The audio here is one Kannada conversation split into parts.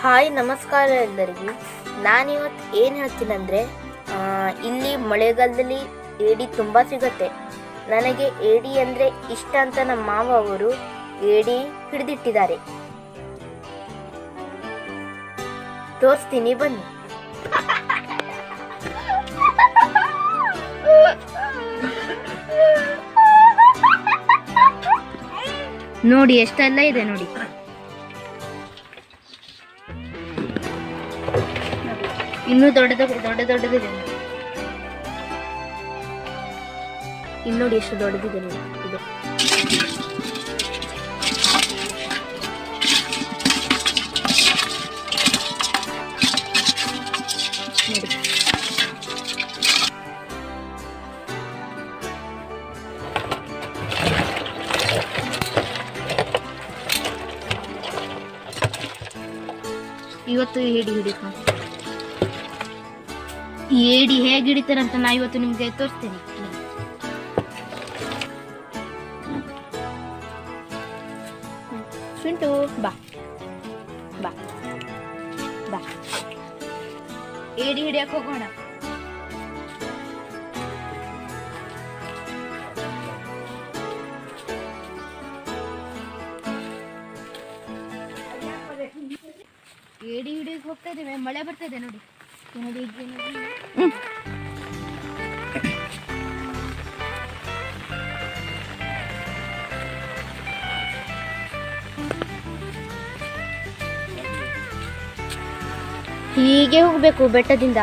ಹಾಯ್, ನಮಸ್ಕಾರ ಎಲ್ಲರಿಗೂ. ನಾನಿವತ್ತು ಏನು ಹೇಳ್ತೀನಂದರೆ ಇಲ್ಲಿ ಮಳೆಗಾಲದಲ್ಲಿ ಏಡಿ ತುಂಬ ಸಿಗುತ್ತೆ. ನನಗೆ ಏಡಿ ಅಂದರೆ ಇಷ್ಟ ಅಂತ ನಮ್ಮ ಮಾವ ಅವರು ಏಡಿ ಹಿಡಿದಿಟ್ಟಿದ್ದಾರೆ. ತೋರಿಸ್ತೀನಿ, ಬನ್ನಿ. ನೋಡಿ, ಎಷ್ಟೆಲ್ಲ ಇದೆ ನೋಡಿ. ಇನ್ನೂ ದೊಡ್ಡದ ದೊಡ್ಡ ದೊಡ್ಡದಿದೆ. ಇನ್ನು ಎಷ್ಟು ದೊಡ್ಡದಿದೆ ಇದು. ಇವತ್ತು ಹಿಡಿ ಹಿಡಿತ. ಏಡಿ ಹೇಗೆ ಅಂತ ನಾ ಇವತ್ತು ನಿಮ್ಗೆ ತೋರಿಸ್ತೇನೆ. ಶುಂಟು ಬಾ. ಬಾ. ಬಾ. ಏಡಿ ಹಿಡಿಯಕ್ ಹೋಗೋಣ. ಏಡಿ ಹಿಡಿಯಕ್ ಹೋಗ್ತಾ ಇದ್ದೇವೆ ಮಳೆ ಬರ್ತಾ ಇದೆ ನೋಡಿ. ಹೀಗೆ ಹೋಗ್ಬೇಕು ಬೆಟ್ಟದಿಂದ.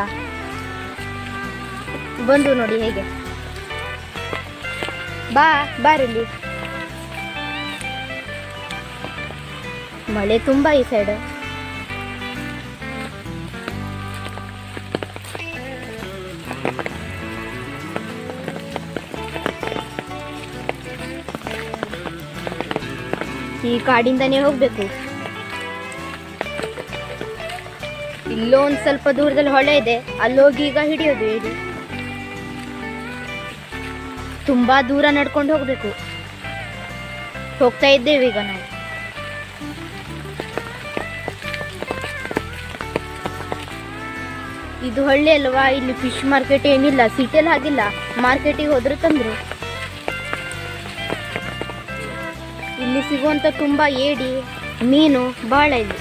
ಬಂದು ನೋಡಿ ಹೇಗೆ. ಬಾ ಬಾರಿಲ್ಲಿ ಮಳೆ ತುಂಬಾ ಈ ಸೈಡ್ ಈ ಕಾಡಿಂದನೇ ಹೋಗ್ಬೇಕು. ಇಲ್ಲೋ ಒಂದ್ ಸ್ವಲ್ಪ ದೂರದಲ್ಲಿ ಹೊಳೆ ಇದೆ. ಅಲ್ಲೋಗಿ ಈಗ ಹಿಡಿಯೋದು ಹೇಳಿ. ತುಂಬಾ ದೂರ ನಡ್ಕೊಂಡು ಹೋಗ್ಬೇಕು. ಹೋಗ್ತಾ ಇದ್ದೇವೆ ಈಗ ನಾವು. ಇದು ಹಳ್ಳಿ ಅಲ್ವಾ? ಇಲ್ಲಿ ಫಿಶ್ ಮಾರ್ಕೆಟ್ ಏನಿಲ್ಲ ಸಿಟಿಯಲ್ಲಿ ಹಾಗಿಲ್ಲ. ಮಾರ್ಕೆಟಿಗೆ ಹೋದ್ರೆ ತಂದ್ರು. ಇಲ್ಲಿ ಸಿಗುವಂತ ತುಂಬಾ ಏಡಿ, ಮೀನು ಬಹಳ ಇದೆ.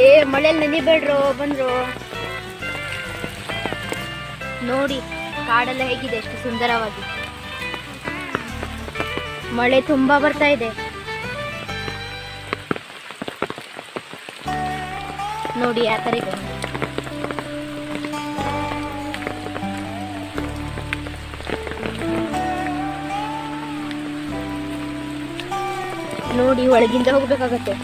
ಏ ಮಳೆಯಲ್ಲಿ ನೆನಿಬೇಡ್ರು, ಬಂದ್ರು? ನೋಡಿ, ಕಾಡೆಲ್ಲ ಹೇಗಿದೆ ಎಷ್ಟು ಸುಂದರವಾಗಿ. ಮಳೆ ತುಂಬಾ ಬರ್ತಾ ಇದೆ. ನೋಡಿ, ಆ ಥರ ನೋಡಿ ಒಳಗಿಂದ ಹೋಗ್ಬೇಕಾಗತ್ತೆ.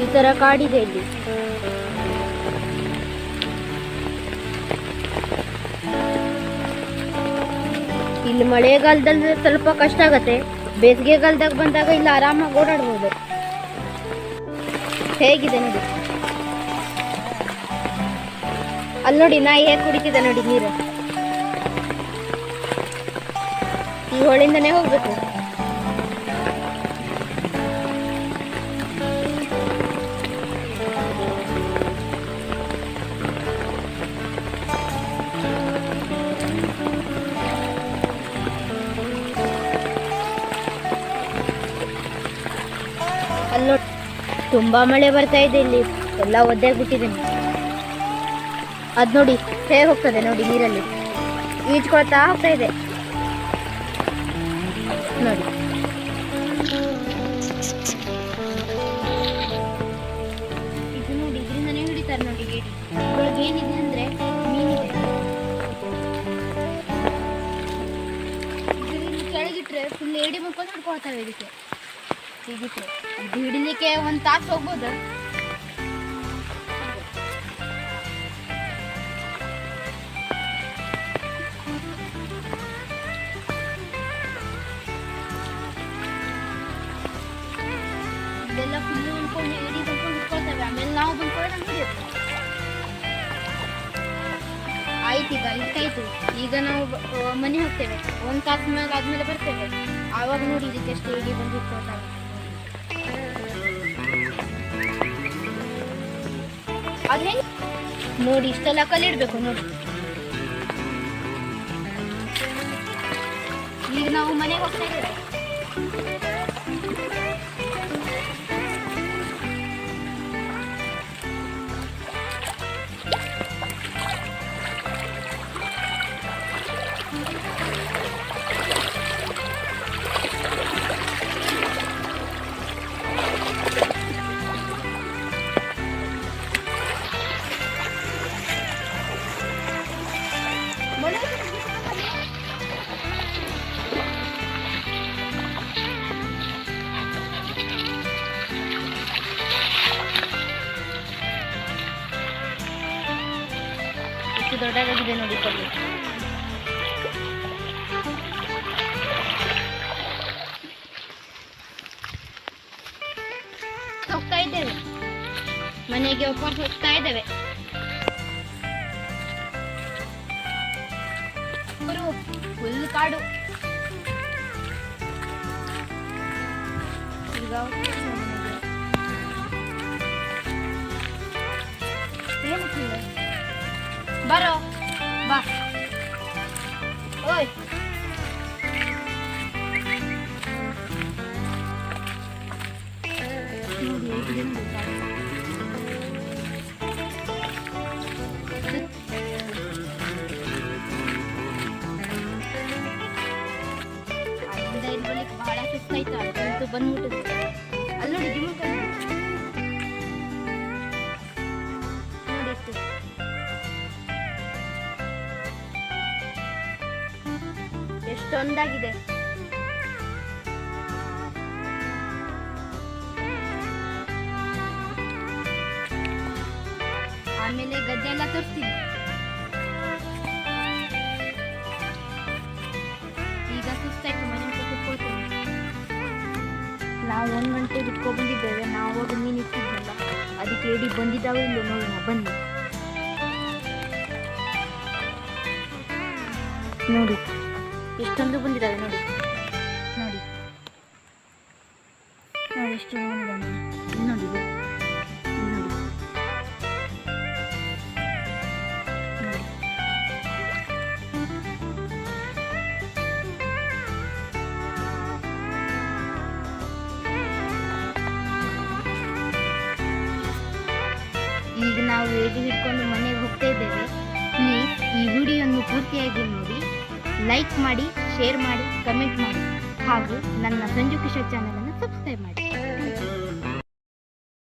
ಈ ತರ ಕಾಡಿದೆ ಇಲ್ಲಿ. ಇಲ್ಲಿ ಮಳೆಗಾಲದಲ್ಲಿ ಸ್ವಲ್ಪ ಕಷ್ಟ ಆಗತ್ತೆ. ಬೇಸಿಗೆಗಾಲದಾಗ ಬಂದಾಗ ಇಲ್ಲಿ ಆರಾಮಾಗಿ ಓಡಾಡ್ಬೋದು. ಹೇಗಿದೆ ನೋಡಿ? ಅಲ್ಲಿ ನೋಡಿ ನಾ ಹೇಗೆ ಕುಡಿತಿದೆ ನೋಡಿ ನೀರು. ಈ ಹೊಳಿಂದನೇ ಹೋಗ್ಬೇಕು. ಅಲ್ಲೋ, ತುಂಬಾ ಮಳೆ ಬರ್ತಾ ಇದೆ ಇಲ್ಲಿ. ಎಲ್ಲ ಒದ್ದಾಗ್ಬಿಟ್ಟಿದ್ದೀನಿ ಅದ್ ನೋಡಿ, ಹೇಗೆ ಹೋಗ್ತದೆ ನೋಡಿ ನೀರಲ್ಲಿ. ಈಜ್ಕೊಳ್ತಾ ಹೋಗ್ತಾ ಇದೆ. ನೋಡಿ ಹಿಡಿತಾರೆ ನೋಡಿ ಏನಿದೆ ಅಂದ್ರೆ ಫುಲ್ ಏಡಿ ಮುಕ್ಕೊಂಡು ಹಿಡ್ಕೊಳ್ತವೆ ಇದಕ್ಕೆ ಹಿಡಿಲಿಕ್ಕೆ ಒಂದು ತಾಸು ಹೋಗ್ಬೋದು ಇದೆಲ್ಲ ಫುಲ್ ಉಳ್ಕೊಂಡು ಏಡಿ ಬಂದ್ಕೊಂಡು ಹಿಡ್ಕೊಳ್ತವೆ ಆಮೇಲೆ ನಾವು ಬಂದ್ಕೊಂಡು ನಮ್ಗೆ ಆಯ್ತು ಈಗ ಇಷ್ಟಾಯ್ತು ಈಗ ನಾವು ಮನೆಗೆ ಹೋಗ್ತೇವೆ ಒಂದು ತಾಸು ಮೇಲೆ ಆದ್ಮೇಲೆ ಬರ್ತೇವೆ ಆವಾಗ ನೋಡಿ ಇದಕ್ಕೆ ಎಷ್ಟು ಬಂದಿತ್ತು ಅಂತ ಅದು ಹೆಂಗೆ ನೋಡಿ ಇಷ್ಟೆಲ್ಲ ಕಲಿಡ್ಬೇಕು ನೋಡಿ ಈಗ ನಾವು ಮನೆಗೆ ಹೋಗ್ತಾ ಇದ್ದೇವೆ ದೊಡ್ಡದಾಗಿದೆ ನೋಡಿ ಕಲ್ಲು ಹೋಗ್ತಾ ಇದ್ದೇವೆ ಮನೆಗೆ ವಾಪಸ್ ಹೋಗ್ತಾ ಇದ್ದೇವೆ ಫುಲ್ ಕಾಡು ಈಗ ಹೋಗ್ತೇವೆ ಮನೆಗೆ. ಏನು ಸುಳ್ಳು? ಬರೋ ಬಾ ಓಯ್ ನೋಡಿ ಹೇಗಿದೆ ನೋಡಿ ಕಾಡು. ಅಲ್ಲಿಂದ ಇಲ್ಲಿ ಬರ್ಲಿಕ್ಕೆ ಬಹಳ ಸುಸ್ತಾಯ್ತು ಅದಂತೂ ಬಂದ್ಬಿಟ್ಟಿದೆ ಎಷ್ಟೊಂದಾಗಿದೆ ಆಮೇಲೆ ಗದ್ದೆ ಎಲ್ಲ ತೋರಿಸ್ತೀನಿ. ಈಗ ಸುಸ್ತಾಯ್ತು, ಮನೆ ಕುತ್ಕೊಳ್ತೇನೆ. ನಾವು ಒಂದು ಗಂಟೆ ಬಿಟ್ಕೊ ಬಂದಿದ್ದೇವೆ, ನಾವು ಹೋಗಿ ಮೀನು ಇಟ್ಟಿದ್ನಲ್ಲ ಅದಕ್ಕೆ ಹೇಳಿ ಬಂದಿದ್ದಾವೆ ಇಲ್ಲ ನೋಡೋಣ, ಬನ್ನಿ. ನೋಡಿ. ಎಷ್ಟೊಂದು ಬಂದಿದ್ದಾವೆ ನೋಡಿ. ನೋಡಿ. ನೋಡಿ ಎಷ್ಟು ನೋಡಿ ನೋಡಿ. ಈಗ ನಾವು ಏಡಿ ಹಿಡ್ಕೊಂಡು ಮನೆಗೆ ಹೋಗ್ತಾ ಇದ್ದೇವೆ. ಈ ವಿಡಿಯೋವನ್ನು ಪೂರ್ತಿಯಾಗಿ ನೋಡಿ. ಲೈಕ್ ಮಾಡಿ ಶೇರ್ ಮಾಡಿ ಕಮೆಂಟ್ ಮಾಡಿ. ಹಾಗೂ ನನ್ನ ಸಂಜು ಕಿಶೋರ್ ಮಾಡಿ